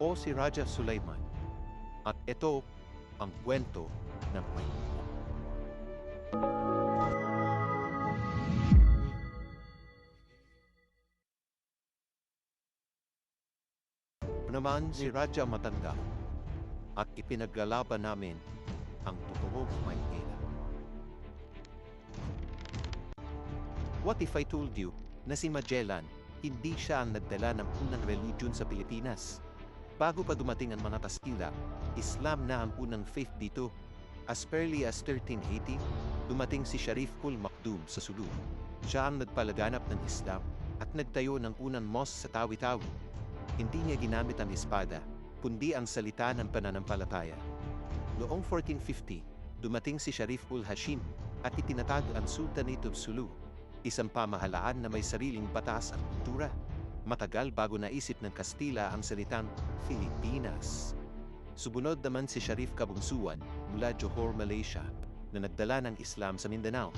o si Raja Sulaiman. At ito ang kwento ng Maynila. naman si Raja Matanda at ipinaglalaban namin ang totoong Maynila. What if I told you na si Magellan hindi siya ang nagdala ng unang religion sa Pilipinas? Bago pa dumating ang mga Kastila, Islam na ang unang faith dito. As early as 1380, dumating si Sharif ul Makdum sa Sulu. Siya ang nagpalaganap ng Islam at nagtayo ng unang mosque sa Tawi-Tawi. Hindi niya ginamit ang espada, kundi ang salita ng pananampalataya. Noong 1450, dumating si Sharif ul Hashim at itinatag ang Sultanate of Sulu, isang pamahalaan na may sariling batas at kultura. Matagal bago naisip ng Kastila ang salitang Filipinas. Subunod naman si Sharif Kabungsuan mula Johor, Malaysia, na nagdala ng Islam sa Mindanao.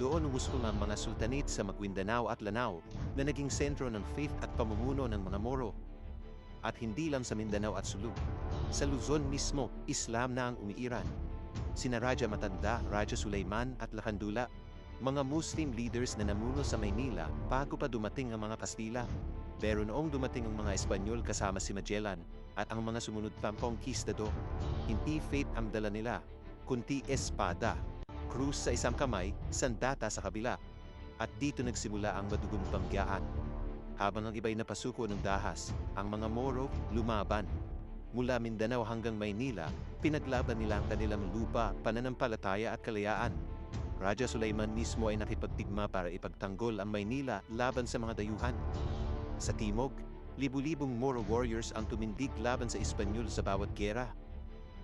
Doon umuskol ang mga sultanate sa Maguindanao at Lanao na naging sentro ng faith at pamumuno ng mga Moro. At hindi lang sa Mindanao at Sulu. Sa Luzon mismo, Islam na ang umiiran. Sina Raja Matanda, Raja Sulaiman at Lakandula, mga Muslim leaders na namuno sa Maynila bago pa dumating ang mga Kastila. Pero noong dumating ang mga Espanyol kasama si Magellan at ang mga sumunod pang conquistador, hindi faith ang dala nila, kundi espada, krus sa isang kamay, sandata sa kabila. At dito nagsimula ang madugong pangyaan. Habang ang iba'y napasuko ng dahas, ang mga Moro lumaban. Mula Mindanao hanggang Maynila, pinaglaban nila ang kanilang lupa, pananampalataya at kalayaan. Raja Sulaiman mismo ay nakipagtigma para ipagtanggol ang Maynila laban sa mga dayuhan. Sa timog, libu-libong Moro warriors ang tumindig laban sa Espanyol sa bawat gera.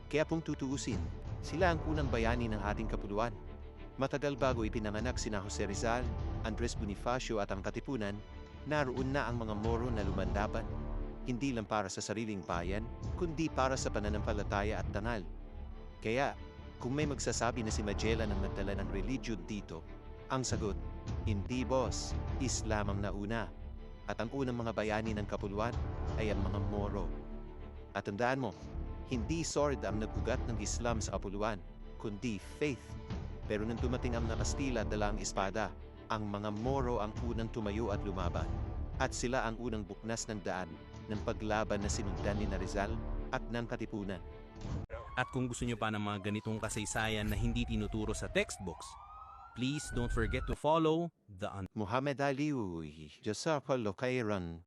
Kaya kung tutuusin, sila ang unang bayani ng ating kapuluan. Matagal bago ipinanganak sina Jose Rizal, Andres Bonifacio at ang Katipunan, naroon na ang mga Moro na lumandaban. Hindi lang para sa sariling bayan, kundi para sa pananampalataya at dangal. Kaya, kung may magsasabi na si Magellan ang nagdala ng religion dito, ang sagot, hindi boss, Islam ang nauna. At ang unang mga bayani ng kapuluan ay ang mga Moro. At tandaan mo, hindi sword ang nagugat ng Islam sa kapuluan, kundi faith. Pero nang dumating ang mga Kastila at dala ang espada, ang mga Moro ang unang tumayo at lumaban. At sila ang unang buknas ng daan ng paglaban na sinundan ni Rizal at ng Katipunan. At kung gusto nyo pa ng mga ganitong kasaysayan na hindi tinuturo sa textbooks, please don't forget to follow the Muhammad Ali, uy, Jasa Kairan.